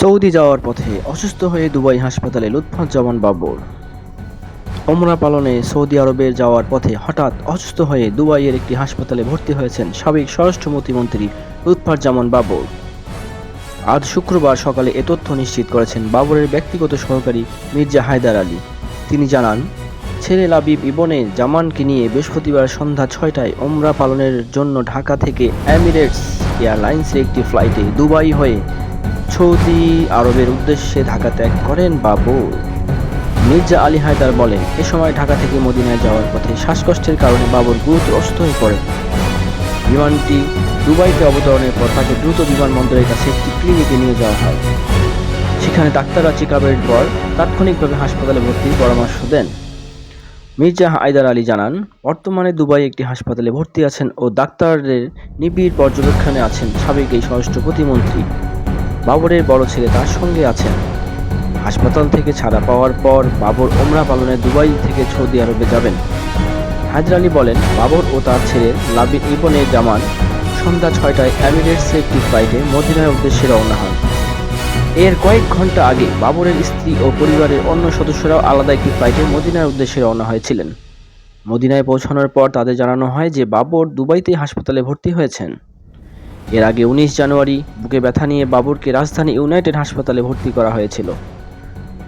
Saudi যাওয়ার পথে অসুস্থ হয়ে দুবাই হাসপাতালে লুৎফুজ্জামান বাবর। ওমরা পালনে সৌদি আরবে যাওয়ার পথে হঠাৎ অসুস্থ হয়ে দুবাইয়ের একটি হাসপাতালে ভর্তি হয়েছেন সাবেক স্বরাষ্ট্র প্রতিমন্ত্রী লুৎফুজ্জামান বাবর। আজ শুক্রবার সকালে এ তথ্য নিশ্চিত করেছেন বাবরের ব্যক্তিগত সহকারী মির্জা হায়দার আলী। তিনি জানান, ছেলে লাবিব ইবনে জামানকে নিয়ে বৃহস্পতিবার সন্ধ্যা ছয়টায় ওমরা পালনের জন্য ঢাকা থেকে এমিরেটস এয়ারলাইন্সের একটি ফ্লাইটে দুবাই হয়ে সৌদি আরবের উদ্দেশ্যে ঢাকা ত্যাগ করেন বাবর মির্জা আলী হায়দার বলেন, এ সময় ঢাকা থেকে মদিনায় যাওয়ার পথে শ্বাসকষ্টের কারণে বাবর গুরুতর অসুস্থ হয়ে পড়ে। বিমানটি দুবাইতে অবতরণের পর তাকে দ্রুত বিমানবন্দরের কাছে একটি ক্লিনিকে নিয়ে যাওয়া হয়। সেখানে ডাক্তাররা চেক আপের পর তাৎক্ষণিকভাবে হাসপাতালে ভর্তির পরামর্শ দেন। মির্জা হায়দার আলী জানান, বর্তমানে দুবাই একটি হাসপাতালে ভর্তি আছেন ও ডাক্তারদের নিবিড় পর্যবেক্ষণে আছেন সাবেক এই স্বরাষ্ট্র প্রতিমন্ত্রী। বাবরের বড় ছেলে তার সঙ্গে আছেন। হাসপাতাল থেকে ছাড়া পাওয়ার পর বাবর ওমরা পালনে দুবাই থেকে সৌদি আরবে যাবেন। হায়দার আলী বলেন, বাবর ও তার ছেলে লাবি ইবনে জামান সন্ধ্যা ছয়টায় এমিরেটসে একটি ফ্লাইটে মদিনার উদ্দেশ্যে রওনা হন। এর কয়েক ঘণ্টা আগে বাবরের স্ত্রী ও পরিবারের অন্য সদস্যরাও আলাদা একটি ফ্লাইটে মদিনার উদ্দেশ্যে রওনা হয়েছিলেন। মদিনায় পৌঁছানোর পর তাদের জানানো হয় যে বাবর দুবাইতে হাসপাতালে ভর্তি হয়েছেন। এর আগে উনিশ জানুয়ারি বুকে ব্যথা নিয়ে বাবরকে রাজধানী ইউনাইটেড হাসপাতালে ভর্তি করা হয়েছিল।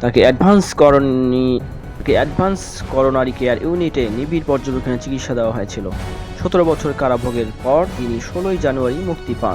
তাকে অ্যাডভান্স করণী তাকে অ্যাডভান্স করোনারি কেয়ার ইউনিটে নিবিড় পর্যবেক্ষণে চিকিৎসা দেওয়া হয়েছিল। সতেরো বছর কারাভোগের পর তিনি ষোলোই জানুয়ারি মুক্তি পান।